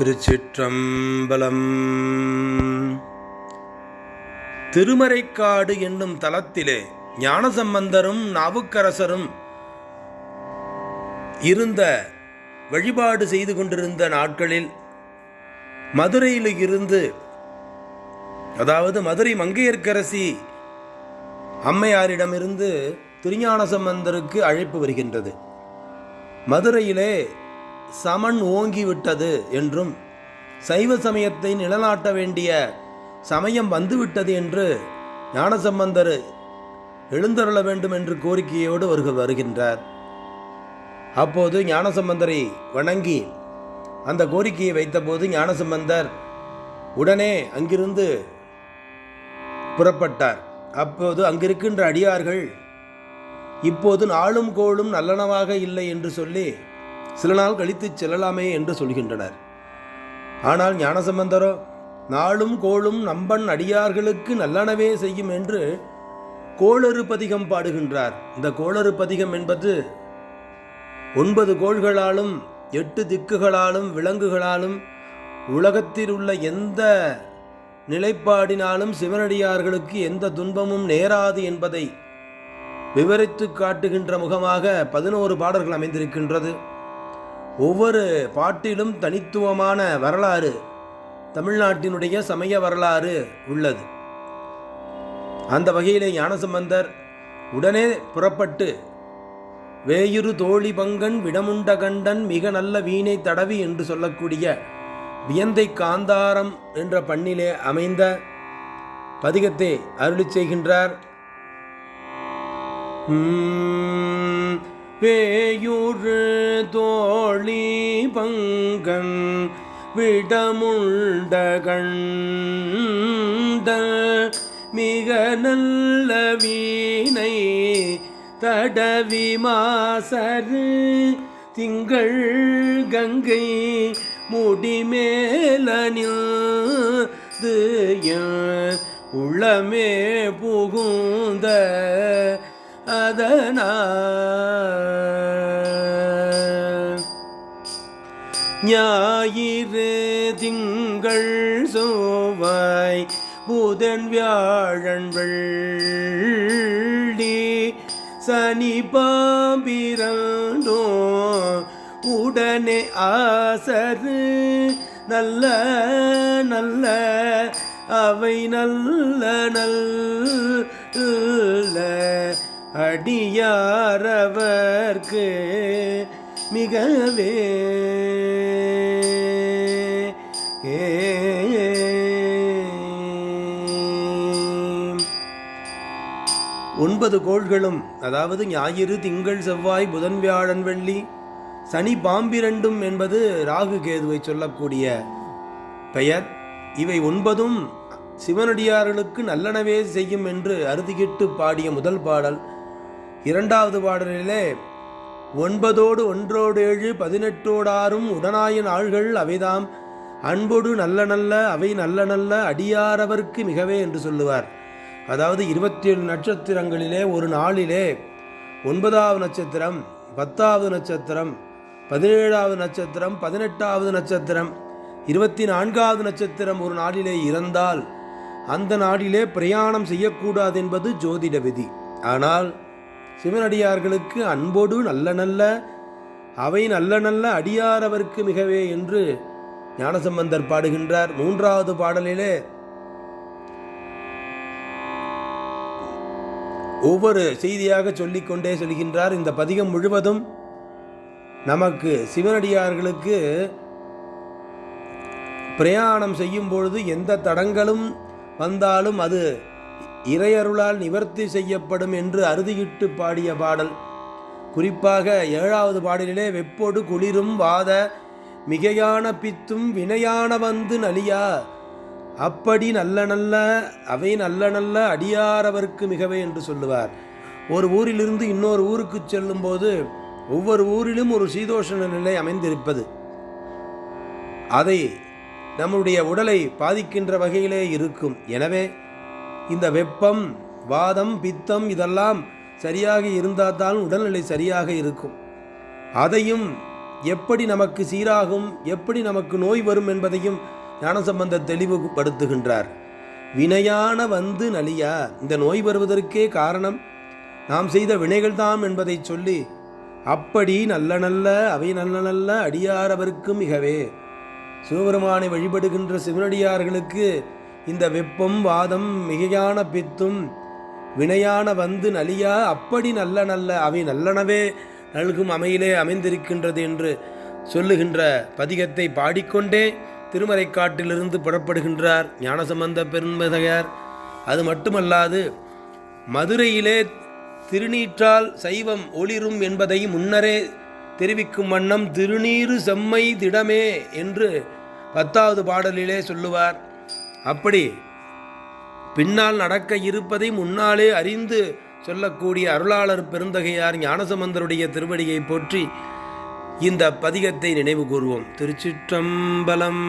திருச்சிற்றம்பலம். திருமறைக்காடு என்னும் தலத்திலே ஞானசம்பந்தரும் நாவுக்கரசரும் இருந்த வழிபாடு செய்து கொண்டிருந்த நாட்களில் மதுரையில் இருந்து அதாவது மதுரை மங்கையர்க்கரசி அம்மையாரிடமிருந்து திருஞான சம்பந்தருக்கு அழைப்பு வருகின்றது. மதுரையிலே சமன் ஓங்கிவிட்டது என்றும் சைவ சமயத்தை நிலநாட்ட வேண்டிய சமயம் வந்துவிட்டது என்று ஞானசம்பந்தர் எழுந்தருள வேண்டும் என்று கோரிக்கையோடு வருக வருகின்றார். அப்போது ஞானசம்பந்தரை வணங்கி அந்த கோரிக்கையை வைத்தபோது ஞானசம்பந்தர் உடனே அங்கிருந்து புறப்பட்டார். அப்போது அங்கிருக்கின்ற அடியார்கள் இப்போது நாளும் கோளும் நல்லனவாக இல்லை என்று சொல்லி சில நாள் கழித்து செல்லலாமே என்று சொல்கின்றனர். ஆனால் ஞானசம்பந்தரோ நாளும் கோளும் நம்பன் அடியார்களுக்கு நல்லனவே செய்யும் என்று கோளறு பதிகம் பாடுகின்றார். இந்த கோளறு பதிகம் என்பது ஒன்பது கோள்களாலும் எட்டு திக்குகளாலும் விலங்குகளாலும் உலகத்தில் உள்ள எந்த நிலைப்பாடினாலும் சிவனடியார்களுக்கு எந்த துன்பமும் நேராது என்பதை விவரித்து காட்டுகின்ற முகமாக பதினோரு பாடல்கள் அமைந்திருக்கின்றது. ஒவ்வொரு பாட்டிலும் தனித்துவமான வரலாறு தமிழ்நாட்டினுடைய சமய வரலாறு உள்ளது. அந்த வகையிலே ஞானசம்பந்தர் உடனே புறப்பட்டு வேயுரு தோழி பங்கன் விடமுண்ட கண்டன் மிக நல்ல வீணை தடவி என்று சொல்லக்கூடிய வியந்தை காந்தாரம் என்ற பண்ணிலே அமைந்த பதிகத்தை அருளி செய்கின்றார். உம், தோழி பங்கன் விடமுண்ட கண்ட மிக நல்ல வீணை தடவி மாசரு திங்கள் கங்கை முடிமேலனிது உளமே புகுந்த அதனால் ஞாயிறு திங்கள் சோவாய் புதன் வியாழன் வெள்ளி சனி பாம்பிரண்டோ உடனே ஆசரு நல்ல நல்ல அவை நல்ல நல்ல. அடியாரவர்க்கு மிகவே. ஒன்பது கோள்களும் அதாவது ஞாயிறு திங்கள் செவ்வாய் புதன் வியாழன் வெள்ளி சனி பாம்பிரண்டும் என்பது ராகு கேதுவை சொல்லக்கூடிய பெயர். இவை ஒன்பதும் சிவனடியார்களுக்கு நல்லனவே செய்யும் என்று அறுதிகிட்டு பாடிய முதல் பாடல். இரண்டாவது பாடலிலே ஒன்பதோடு ஒன்றோடு ஏழு பதினெட்டோடாரும் உடனாயின் ஆள்கள் அவைதாம். அன்போடு நல்ல நல்ல அவை நல்ல நல்ல அடியாரவர்க்கு மிகவே என்று சொல்லுவார். அதாவது இருபத்தி ஏழு நட்சத்திரங்களிலே ஒரு நாளிலே ஒன்பதாவது நட்சத்திரம் பத்தாவது நட்சத்திரம் பதினேழாவது நட்சத்திரம் பதினெட்டாவது நட்சத்திரம் இருபத்தி நான்காவது நட்சத்திரம் ஒரு நாளிலே இறந்தால் அந்த நாளிலே பிரயாணம் செய்யக்கூடாது என்பது ஜோதிட விதி. ஆனால் சிவனடியார்களுக்கு அன்போடு நல்ல நல்ல அவை நல்ல நல்ல அடியாரவர்க்கு மிகவே என்று ஞானசம்பந்தர் பாடுகின்றார். மூன்றாவது பாடலிலே ஒவ்வொரு செய்தியாக சொல்லிக்கொண்டே சொல்கின்றார். இந்த பதிகம் முழுவதும் நமக்கு சிவனடியார்களுக்கு பிரயாணம் செய்யும் பொழுது எந்த தடங்களும் வந்தாலும் அது இறையருளால் நிவர்த்தி செய்யப்படும் என்று அறுதியிட்டு பாடிய பாடல். குறிப்பாக ஏழாவது பாடலிலே வெப்பொடு குளிரும் வாத மிகையான பித்தும் வினையான வந்து நலியா. அப்படி நல்ல நல்ல அவை நல்ல நல்ல அடியாரவர்க்கு மிகவே என்று சொல்லுவார். ஒரு ஊரிலிருந்து இன்னொரு ஊருக்கு செல்லும்போது ஒவ்வொரு ஊரிலும் ஒரு சீதோஷண நிலை அமைந்திருப்பது. அதை நம்முடைய உடலை பாதிக்கின்ற வகையிலே இருக்கும். எனவே இந்த வெப்பம் வாதம் பித்தம் இதெல்லாம் சரியாக இருந்தால் தான் உடல்நிலை சரியாக இருக்கும். அதையும் எப்படி நமக்கு சீராகும் எப்படி நமக்கு நோய் வரும் என்பதையும் ஞானசம்பந்த தெளிவுபடுத்துகின்றார். வினையான வந்து நலியா இந்த நோய் வருவதற்கே காரணம்? நாம் செய்த வினைகள்தாம் என்பதை சொல்லி அப்படி நல்ல நல்ல அவை நல்ல நல்ல அடியாரவர்க்கும் மிகவே. சிவபெருமானை வழிபடுகின்ற சிவனடியார்களுக்கு இந்த வெப்பம் வாதம் மிகையான பித்தும் வினையான வந்து நலியா அப்படி நல்ல நல்ல அவை நல்லனவே நல்கும் அமையிலே அமைந்திருக்கின்றது என்று சொல்லுகின்ற பதிகத்தை பாடிக்கொண்டே திருமறைக்காட்டிலிருந்து புறப்படுகின்றார் ஞானசம்பந்த பெரும்பதையார் அது மட்டுமல்லாது மதுரையிலே திருநீற்றால் சைவம் ஒளிரும் என்பதை முன்னரே தெரிவிக்கும் வண்ணம் திருநீறு செம்மை திடமே என்று பத்தாவது பாடலிலே சொல்லுவார். அப்படி பின்னால் நடக்க இருப்பதை முன்னாலே அறிந்து சொல்லக்கூடிய அருளாளர் பெருந்தகையார் ஞானசம்பந்தருடைய திருவடியை போற்றி இந்த பதிகத்தை நினைவு கூறுவோம். திருச்சிற்றம்பலம்